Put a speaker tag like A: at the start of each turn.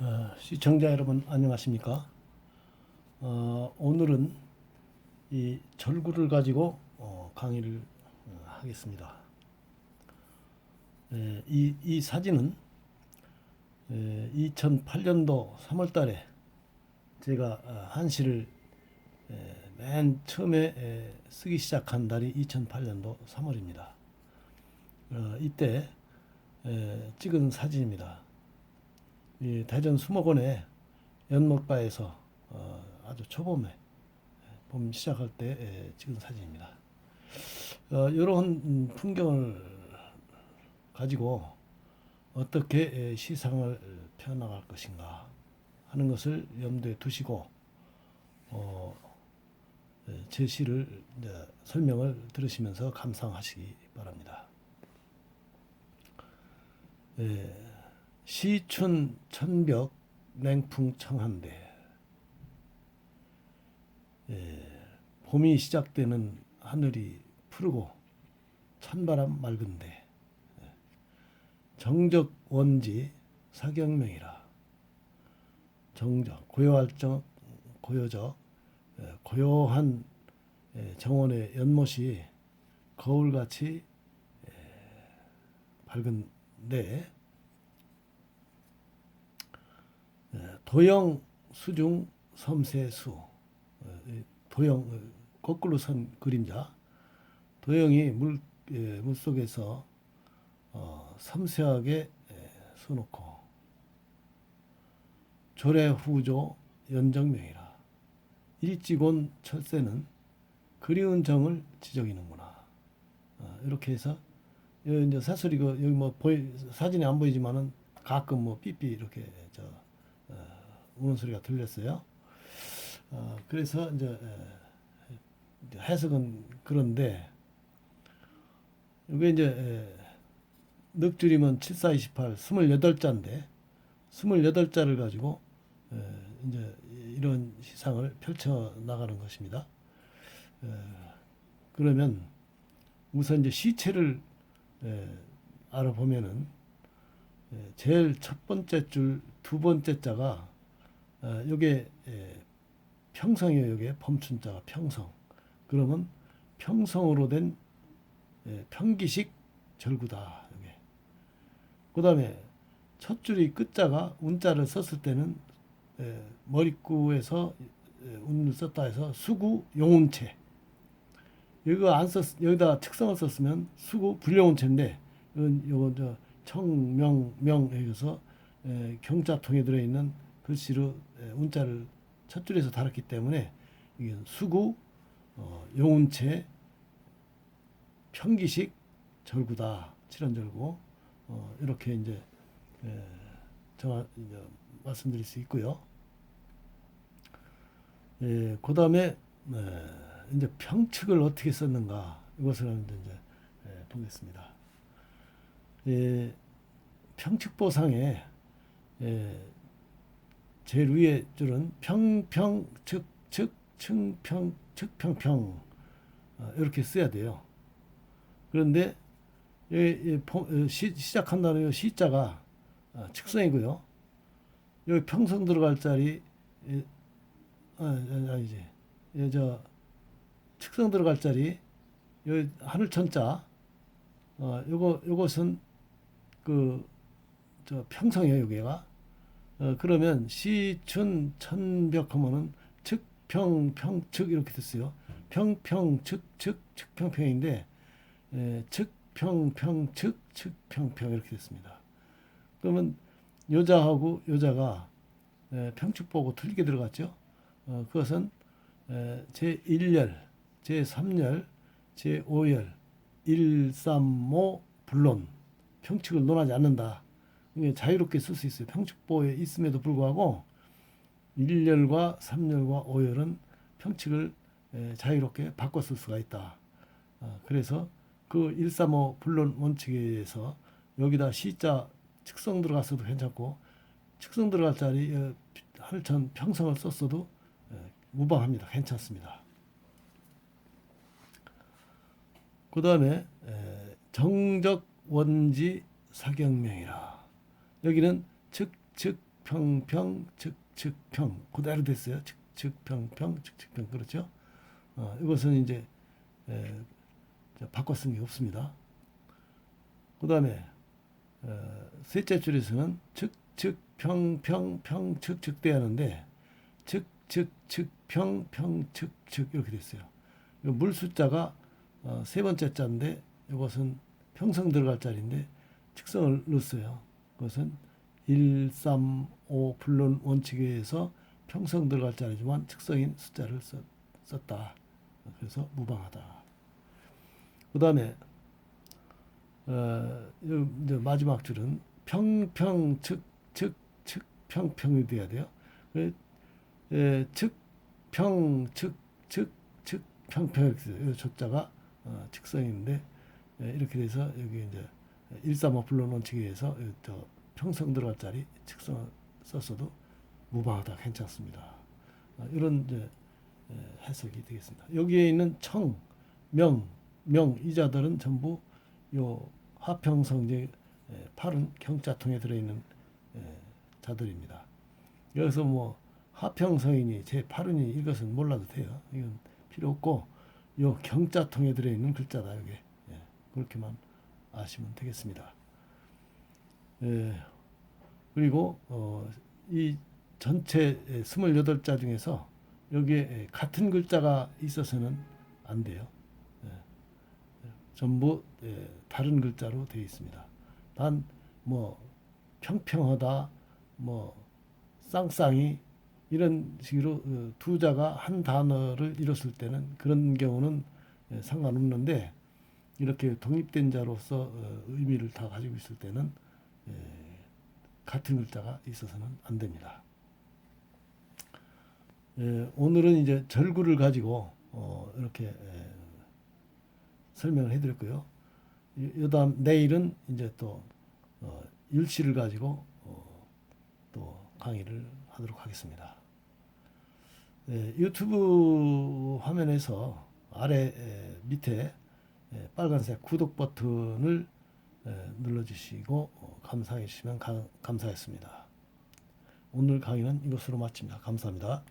A: 어, 시청자 여러분 안녕하십니까? 어, 오늘은 이 절구를 가지고 어, 강의를 어, 하겠습니다. 에, 이, 이 사진은 에, 2008년도 3월달에 제가 어, 한시를 에, 맨 처음에 에, 쓰기 시작한 달이 2008년도 3월입니다. 어, 이때 에, 찍은 사진입니다. 이 대전 수목원의 연못가에서 어, 아주 초봄에 봄 시작할 때 에, 찍은 사진입니다. 어, 이런 풍경을 가지고 어떻게 에, 시상을 펴나갈 것인가 하는 것을 염두에 두시고 어, 에, 제 시를 설명을 들으시면서 감상하시기 바랍니다. 예, 시춘 천벽 냉풍 청한대. 예, 봄이 시작되는 하늘이 푸르고 찬바람 맑은데 예, 정적 원지 사경명이라. 정적 고요할적 고요적 예, 고요한 예, 정원의 연못이 거울같이 예, 밝은데 예, 도영 수중 섬세수. 어, 이 도영 어, 거꾸로 선 그림자. 도영이 물, 예, 물 속에서 어, 섬세하게 예, 서놓고. 조례 후조 연정명이라. 일찍온 철새는 그리운 정을 지적이는구나. 어, 이렇게 해서 이제 사설이 그 여기 뭐 보이 사진이 안 보이지만은 가끔 뭐 삐삐 이렇게 저 어, 우는 소리가 들렸어요. 어, 그래서 이제 해석은 그런데 이게 이제 에, 넉줄이면 7428 28자인데 28자를 가지고 에, 이제 이런 시상을 펼쳐 나가는 것입니다. 에, 그러면 우선 이제 시체를 에, 알아보면은 에, 제일 첫 번째 줄 두 번째 자가 어, 요게 에, 평성이에요. 요게 범춘자가 평성. 그러면 평성으로 된 에, 평기식 절구다. 요게. 그다음에 첫 줄이 끝자가 운자를 썼을 때는 에, 머릿구에서 에, 운을 썼다 해서 수구 용운체. 이거 안 썼, 여기다 특성을 썼으면 수구 불용운체인데, 이건 요거 저 청명 명 여기서 에, 경자통에 들어있는 글씨로 에, 운자를 첫 줄에서 달았기 때문에 이게 수구 어, 용운체 평기식 절구다 칠원절구 어, 이렇게 이제 에, 정말 이제 말씀드릴 수 있고요. 예, 그 다음에 이제 평측을 어떻게 썼는가 이것을 이제 예, 보겠습니다. 예, 평측보상에 예, 제일 위에 줄은 평평 측측 층평 측평평 어, 이렇게 써야 돼요. 그런데 포- 어, 시, 시작한다는 이 시자가 어, 측성이고요. 여기 평성 들어갈 자리 예, 아. 예, 저 측성 들어갈 자리 여기 하늘천자 어, 요거 요것은 그 저 평성이에요, 여기가. 어, 그러면 시춘 천벽 하면은 측평 평측 이렇게 됐어요. 평평 측측 측평평인데 에, 측평 평측 측평평 이렇게 됐습니다. 그러면 여자하고 여자가 에, 평축 보고 틀리게 들어갔죠. 어, 그것은 에, 제 1열, 제 3열, 제 5열, 1, 3, 5 불론 평축을 논하지 않는다. 이게 자유롭게 쓸 수 있어요. 평축보에 있음에도 불구하고 1열과 3열과 5열은 평칙을 에, 자유롭게 바꿔 쓸 수가 있다. 어, 그래서 그 135 불론 원칙에 의해서 여기다 시자 측성 들어갔어도 괜찮고 측성 들어갈 자리 어, 하늘천 평성을 썼어도 에, 무방합니다. 괜찮습니다. 그 다음에 정적 원지 사경명이라 여기는 측, 측, 측측평평 측측평 그대로 됐어요. 측측평평 측측평 그렇죠? 어, 이것은 이제 에, 쓴게 없습니다. 그 다음에 어, 셋째 줄에서는 측측평평평 측측 대 하는데 측측측평평 측측 이렇게 됐어요. 물 숫자가 어, 세 번째 자인데 이것은 평성 들어갈 자리인데 측성을 넣었어요. 그것은 1, 3, 5 불론 원칙에 의해서 평성 들어갈 자리지만 측성인 숫자를 썼, 썼다. 그래서 무방하다. 그 다음에 어, 요 이제 마지막 줄은 평평 측측 측평평이 돼야 돼요. 그, 에, 측평 측측 측평평 이렇게 돼요. 이 조자가 어, 측성인데 에, 이렇게 돼서 여기 이제 135 불론 원칙에 의해서 이저 평성 들어갈 자리 측성을 썼어도 무방하다 괜찮습니다. 어, 이런 이제 에, 해석이 되겠습니다. 여기에 있는 청, 명, 명 이자들은 전부 요 화평성제 에, 팔은 경자통에 들어있는 에, 자들입니다. 여기서 뭐 화평성인이 제 8운이 이것은 몰라도 돼요. 이건 필요 없고 요 경자통에 들어있는 글자다 여기 예, 그렇게만 아시면 되겠습니다. 예, 그리고 어, 이 전체 28자 중에서 여기에 같은 글자가 있어서는 안 돼요. 예, 전부 예, 다른 글자로 되어 있습니다. 단 뭐 평평하다, 뭐 쌍쌍이 이런 식으로 어, 두 자가 한 단어를 이뤘을 때는 그런 경우는 예, 상관없는데 이렇게 독립된 자로서 어, 의미를 다 가지고 있을 때는 예, 같은 글자가 있어서는 안 됩니다. 예, 오늘은 이제 절구를 가지고 어, 이렇게 예, 설명을 해드렸고요. 이- 요다음 내일은 이제 또 어, 일치를 가지고 어, 또 강의를 하도록 하겠습니다. 예, 유튜브 화면에서 아래 에, 밑에 에, 빨간색 구독 버튼을 에, 눌러주시고 어, 감상해 주시면 가- 감사하겠습니다. 오늘 강의는 이것으로 마칩니다. 감사합니다.